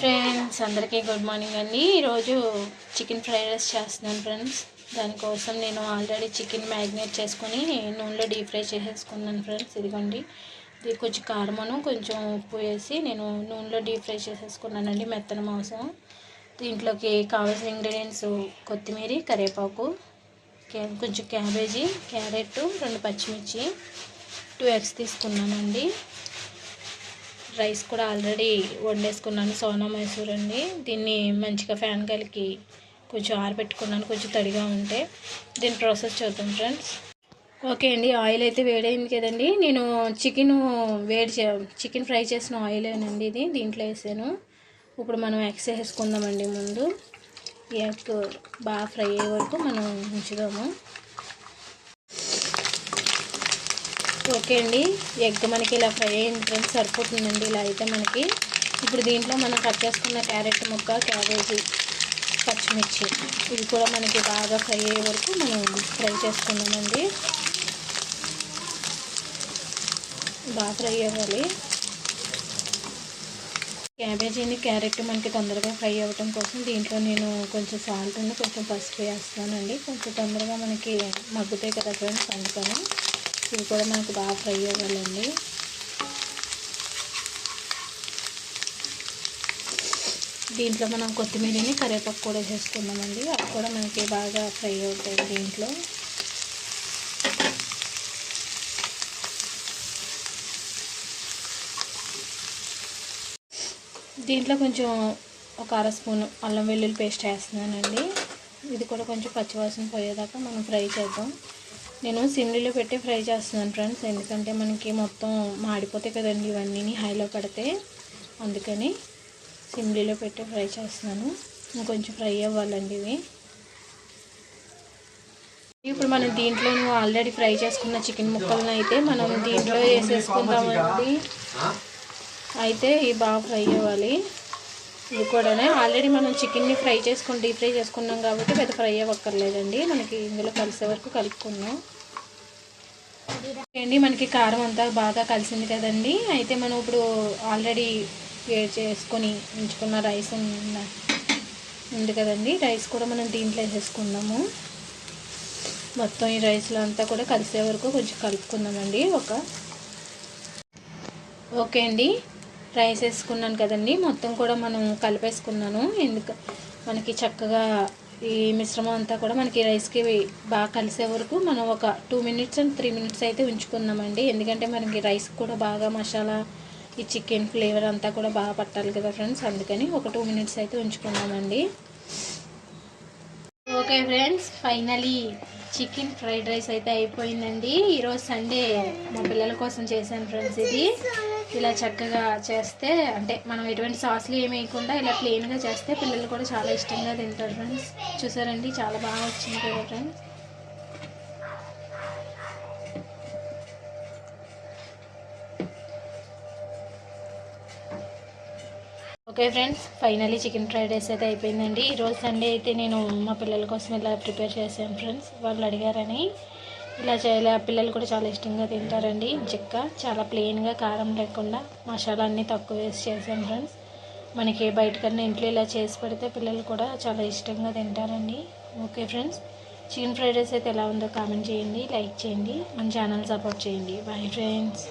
Friends అందరికీ good morning అండి. ఈరోజు చికెన్ ఫ్రైడ్ రైస్ చేస్తున్నాను ఫ్రెండ్స్. దానికోసం నేను ఆల్రెడీ చికెన్ మ్యాగ్నేట్ చేసుకొని నూనెలో డీప్ ఫ్రై చేసేసుకున్నాను ఫ్రెండ్స్. ఇదిగోండి. ఇది కొంచెం కారమును కొంచెం ఉప్పు వేసి నేను నూనెలో డీప్ ఫ్రై చేసేసుకున్నానండి. మెత్తన మాంసం. దీంట్లోకి కావాల్సిన ఇంగ్రీడియంట్స్ కొత్తిమీర కరివేపాకు కొంచెం క్యాబేజీ క్యారెట్ రెండు పచ్చిమిర్చి టూ ఎగ్స్ తీసుకున్నానండి. రైస్ కూడా ఆల్రెడీ వండేసుకున్నాను సోనా మైసూర్ అండి. దీన్ని మంచిగా ఫ్యాన్ కలికి కొంచెం ఆరబెట్టుకున్నాను కొంచెం తడిగా ఉంటే. దీని ప్రాసెస్ చూద్దాం ఫ్రెండ్స్. ఓకే అండి ఆయిల్ అయితే వేడైంది కదండి. నేను చికెన్ వేడి చే చికెన్ ఫ్రై చేసిన ఆయిలేనండి ఇది దీంట్లో వేసాను. ఇప్పుడు మనం ఎగ్స్ వేసుకుందామండి ముందు. ఈ ఎగ్ బాగా ఫ్రై అయ్యే వరకు మనం ఉంచుదాము. ఓకే అండి. ఎగ్ మనకి ఇలా ఫ్రై అయిన ఫ్రెండ్స్ సరిపోతుందండి. ఇలా అయితే మనకి. ఇప్పుడు దీంట్లో మనం కట్ చేసుకున్న క్యారెట్ ముక్క క్యాబేజీ పచ్చిమిర్చి ఇవి కూడా మనకి బాగా ఫ్రై అయ్యే వరకు మనం ఫ్రై చేసుకున్నామండి బాగా ఫ్రై అవ్వాలి. క్యాబేజీని క్యారెట్ మనకి తొందరగా ఫ్రై అవ్వటం కోసం దీంట్లో నేను కొంచెం సాల్ట్ కొంచెం పసుపు వేస్తానండి కొంచెం తొందరగా మనకి మగ్గుతాయి కదా ఫ్రెండ్స్ అందుకని ఇవి కూడా మనకు బాగా ఫ్రై అవ్వాలండి. దీంట్లో మనం కొత్తిమీరని కరివేపాకు కూడా వేసుకున్నామండి అవి కూడా మనకి బాగా ఫ్రై అవుతాయి దీంట్లో. దీంట్లో కొంచెం ఒక అర స్పూన్ అల్లం వెల్లుల్లి పేస్ట్ వేస్తున్నానండి. ఇది కూడా కొంచెం పచ్చివాసన పోయేదాకా మనం ఫ్రై చేద్దాం. నేను సిమ్లీలో పెట్టి ఫ్రై చేస్తున్నాను ఫ్రెండ్స్. ఎందుకంటే మనకి మొత్తం మాడిపోతాయి కదండి ఇవన్నీ హైలో పెడితే అందుకని సిమ్లీలో పెట్టి ఫ్రై చేస్తున్నాను. ఇంకొంచెం ఫ్రై అవ్వాలండి ఇవి. ఇప్పుడు మనం దీంట్లో ఆల్రెడీ ఫ్రై చేసుకున్న చికెన్ ముక్కలను అయితే మనం దీంట్లో వేసేసుకుందామండి. అయితే ఇవి బాగా ఫ్రై అవ్వాలి. ఇది కూడా ఆల్రెడీ మనం చికెన్ని ఫ్రై చేసుకుని డీప్ ఫ్రై చేసుకున్నాం కాబట్టి పెద్ద ఫ్రై అవ్వక్కర్లేదండి. మనకి ఇందులో కలిసే వరకు కలుపుకున్నాం అండి మనకి కారం అంతా బాగా కలిసింది కదండి. అయితే మనం ఇప్పుడు ఆల్రెడీ వేడి చేసుకొని ఉంచుకున్న రైస్ ఉన్న- ఉంది కదండి. రైస్ కూడా మనం దీంట్లో వేసేసుకుందాము. మొత్తం ఈ రైస్లో అంతా కూడా కలిసే వరకు కొంచెం కలుపుకుందామండి. ఒక ఓకే అండి. రైస్ వేసుకున్నాను కదండి. మొత్తం కూడా మనం కలిపేసుకున్నాను. ఎందుకు మనకి చక్కగా ఈ మిశ్రమం అంతా కూడా మనకి రైస్కి బాగా కలిసే వరకు మనం ఒక two minutes and three minutes అయితే ఉంచుకుందామండి. ఎందుకంటే మనకి రైస్ కూడా బాగా మసాలా ఈ చికెన్ ఫ్లేవర్ అంతా కూడా బాగా పట్టాలి కదా ఫ్రెండ్స్. అందుకని ఒక టూ మినిట్స్ అయితే ఉంచుకుందామండి. Okay friends finally chicken fried rice అయితే అయిపోయిందండి. ఈరోజు సండే మా పిల్లల కోసం చేశాను ఫ్రెండ్స్ ఇది. ఇలా చక్కగా చేస్తే అంటే మనం ఎటువంటి సాస్లు ఏమేయకుండా ఇలా ప్లెయిన్గా చేస్తే పిల్లలు కూడా చాలా ఇష్టంగా తింటారు ఫ్రెండ్స్. చూసారండి చాలా బాగా వచ్చింది కదా friends. Okay friends finally chicken fried rice అయితే అయిపోయిందండి. ఈరోజు సండే అయితే నేను మా పిల్లల కోసం ఇలా ప్రిపేర్ చేశాను ఫ్రెండ్స్. వాళ్ళు అడిగారని ఇలా చేయాలి. పిల్లలు కూడా చాలా ఇష్టంగా తింటారండి. చెక్క చాలా ప్లెయిన్గా కారం లేకుండా మసాలా అన్నీ తక్కువ వేసి చేశాను ఫ్రెండ్స్. మనకి బయటకన్నా ఇంట్లో ఇలా చేసి పెడితే పిల్లలు కూడా చాలా ఇష్టంగా తింటారండి. Okay friends chicken fried rice అయితే ఎలా ఉందో కామెంట్ చేయండి లైక్ చేయండి మన ఛానల్ సపోర్ట్ చేయండి. Bye friends